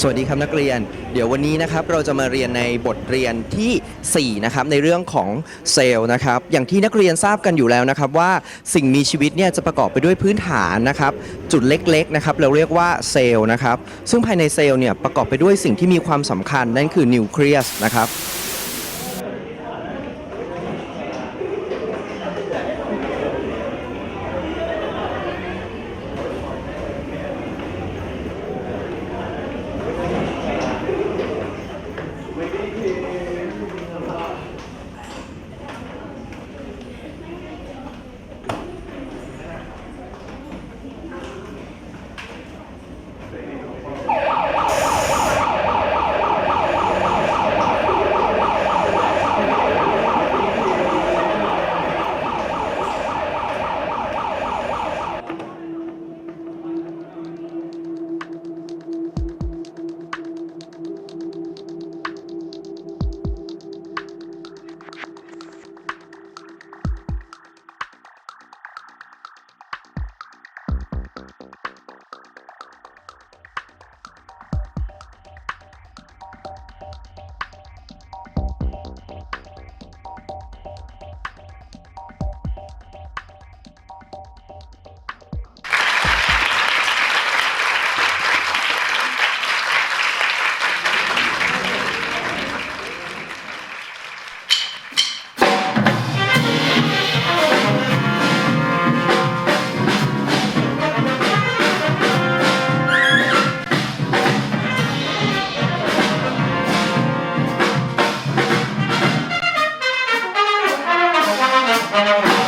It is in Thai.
สวัสดีครับนักเรียน เดี๋ยววันนี้นะครับเราจะมาเรียนในบทเรียนทีสี่ 4 นะครับในเรื่องของเซลล์นะครับ อย่างที่นักเรียนทราบกันอยู่แล้วนะครับว่าสิ่งมีชีวิตเนี่ยจะประกอบไปด้วยพื้นฐานนะครับ จุดเล็กๆนะครับเราเรียกว่าเซลล์นะครับ ซึ่งภายในเซลล์เนี่ยประกอบไปด้วยสิ่งที่มีความสำคัญนั่นคือนิวเคลียสนะครับ Gracias.